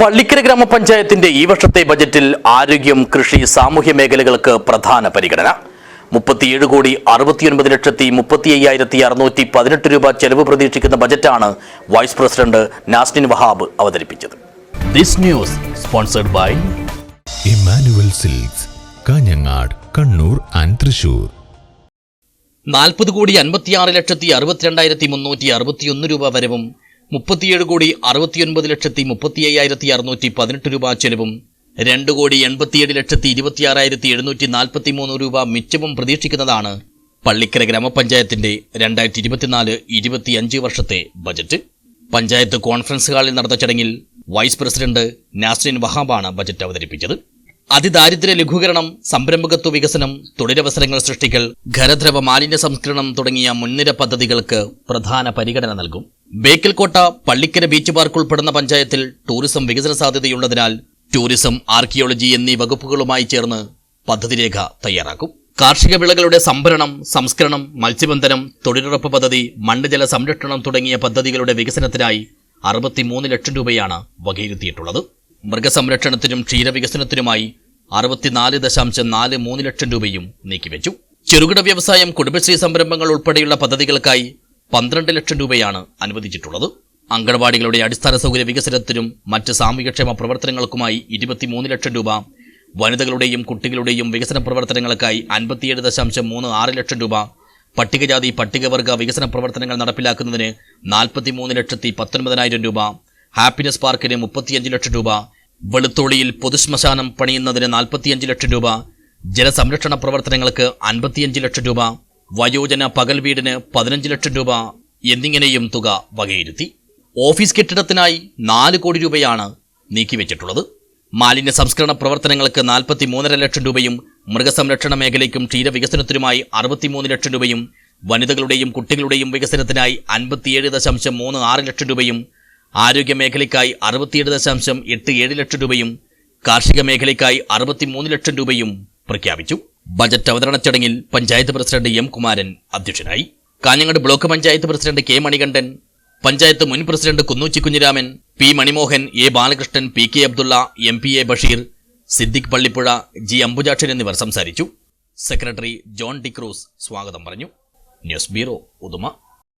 പള്ളിക്കര ഗ്രാമപഞ്ചായത്തിന്റെ ഈ വർഷത്തെ ബജറ്റിൽ ആരോഗ്യം കൃഷി സാമൂഹ്യ മേഖലകൾക്ക് പ്രധാന പരിഗണന. മുപ്പത്തിയേഴ് കോടി അറുപത്തിയൊൻപത് ലക്ഷത്തി മുപ്പത്തി അയ്യായിരത്തി അറുന്നൂറ്റി പതിനെട്ട് രൂപ ചെലവ് പ്രതീക്ഷിക്കുന്ന ബജറ്റാണ് വൈസ് പ്രസിഡന്റ് നാസ്നിൻ വഹാബ് അവതരിപ്പിച്ചത്. This news sponsored by Emmanuel Silks Kanhangad Kannur and Thrissur. നാൽപ്പത് കോടി അൻപത്തിയാറ് ലക്ഷത്തി അറുപത്തിരണ്ടായിരത്തി മുന്നൂറ്റി അറുപത്തിയൊന്ന് രൂപ വരവും മുപ്പത്തിയേഴ് കോടി അറുപത്തിയൊൻപത് ലക്ഷത്തി മുപ്പത്തി അയ്യായിരത്തി അറുന്നൂറ്റി പതിനെട്ട് രൂപ ചെലവും രണ്ട് കോടി എൺപത്തിയേഴ് ലക്ഷത്തി ഇരുപത്തിയാറായിരത്തി എഴുന്നൂറ്റി നാൽപ്പത്തി മൂന്ന് രൂപ മിച്ചവും പ്രതീക്ഷിക്കുന്നതാണ് പള്ളിക്കര ഗ്രാമപഞ്ചായത്തിന്റെ രണ്ടായിരത്തി ഇരുപത്തിനാല് ഇരുപത്തിയഞ്ച് വർഷത്തെ ബജറ്റ്. പഞ്ചായത്ത് കോൺഫറൻസ് ഹാളിൽ നടന്ന ചടങ്ങിൽ വൈസ് പ്രസിഡന്റ് നാസ്രിൻ വഹാബാണ് ബജറ്റ് അവതരിപ്പിച്ചത്. അതിദാരിദ്ര്യ ലഘൂകരണം സംരംഭകത്വ വികസനം തൊഴിലവസരങ്ങൾ സൃഷ്ടിക്കൽ ഖരദ്രവ മാലിന്യ സംസ്കരണം തുടങ്ങിയ മുൻനിര പദ്ധതികൾക്ക് പ്രധാന പരിഗണന നൽകും. ബേക്കൽകോട്ട പള്ളിക്കര ബീച്ച് പാർക്ക് ഉൾപ്പെടുന്ന പഞ്ചായത്തിൽ ടൂറിസം വികസന സാധ്യതയുള്ളതിനാൽ ടൂറിസം ആർക്കിയോളജി എന്നീ വകുപ്പുകളുമായി ചേർന്ന് പദ്ധതിരേഖ തയ്യാറാക്കും. കാർഷിക വിളകളുടെ സംഭരണം സംസ്കരണം മത്സ്യബന്ധനം തൊഴിലുറപ്പ് പദ്ധതി മണ്ണ് സംരക്ഷണം തുടങ്ങിയ പദ്ധതികളുടെ വികസനത്തിനായി അറുപത്തിമൂന്ന് ലക്ഷം രൂപയാണ് വകയിരുത്തിയിട്ടുള്ളത്. മൃഗസംരക്ഷണത്തിനും ക്ഷീരവികസനത്തിനുമായി അറുപത്തിനാല് ദശാംശം നാല് മൂന്ന് ലക്ഷം രൂപയും നീക്കിവെച്ചു. ചെറുകിട വ്യവസായം കുടുംബശ്രീ സംരംഭങ്ങൾ ഉൾപ്പെടെയുള്ള പദ്ധതികൾക്കായി പന്ത്രണ്ട് ലക്ഷം രൂപയാണ് അനുവദിച്ചിട്ടുള്ളത്. അംഗൻവാടികളുടെ അടിസ്ഥാന സൗകര്യ വികസനത്തിനും മറ്റ് സാമൂഹ്യക്ഷേമ പ്രവർത്തനങ്ങൾക്കുമായി ഇരുപത്തിമൂന്ന് ലക്ഷം രൂപ വനിതകളുടെയും കുട്ടികളുടെയും വികസന പ്രവർത്തനങ്ങൾക്കായി അൻപത്തിയേഴ് ദശാംശം മൂന്ന് ആറ് ലക്ഷം രൂപ പട്ടികജാതി പട്ടികവർഗ വികസന പ്രവർത്തനങ്ങൾ നടപ്പിലാക്കുന്നതിന് നാൽപ്പത്തിമൂന്ന് ലക്ഷത്തി പത്തൊൻപതിനായിരം രൂപ ഹാപ്പിനെസ് പാർക്കിന് മുപ്പത്തിയഞ്ച് ലക്ഷം രൂപ വെളുത്തോളിയിൽ പൊതുശ്മശാനം പണിയുന്നതിന് നാൽപ്പത്തിയഞ്ച് ലക്ഷം രൂപ ജലസംരക്ഷണ പ്രവർത്തനങ്ങൾക്ക് അൻപത്തിയഞ്ച് ലക്ഷം രൂപ വയോജന പകൽ വീടിന് പതിനഞ്ച് ലക്ഷം രൂപ എന്നിങ്ങനെയും തുക വകയിരുത്തി. ഓഫീസ് കെട്ടിടത്തിനായി നാല് കോടി രൂപയാണ് നീക്കിവെച്ചിട്ടുള്ളത്. മാലിന്യ സംസ്കരണ പ്രവർത്തനങ്ങൾക്ക് നാൽപ്പത്തി മൂന്നര ലക്ഷം രൂപയും മൃഗസംരക്ഷണ മേഖലയ്ക്കും ക്ഷീരവികസനത്തിനുമായി അറുപത്തിമൂന്ന് ലക്ഷം രൂപയും വനിതകളുടെയും കുട്ടികളുടെയും വികസനത്തിനായി അൻപത്തിയേഴ് ദശാംശം മൂന്ന് ആറ് ലക്ഷം രൂപയും ആരോഗ്യ മേഖലയ്ക്കായി അറുപത്തിയേഴ് ദശാംശം എട്ട് ഏഴ് ലക്ഷം രൂപയും കാർഷിക മേഖലയ്ക്കായി അറുപത്തിമൂന്ന് ലക്ഷം രൂപയും പ്രഖ്യാപിച്ചു. ബജറ്റ് അവതരണ ചടങ്ങിൽ പഞ്ചായത്ത് പ്രസിഡന്റ് എം കുമാരൻ അധ്യക്ഷനായി. Kanhangad block panchayat president K Manikandan panchayat മുൻ president Kunnoochi Kunhiraman P Manimohan A Balakrishnan P K Abdulla M P A Basheer Siddique Pallippuzha G Ambujakshan എന്നിവർ സംസാരിച്ചു. സെക്രട്ടറി ജോൺ ഡിക്രൂസ് സ്വാഗതം പറഞ്ഞു. News bureau Uduma.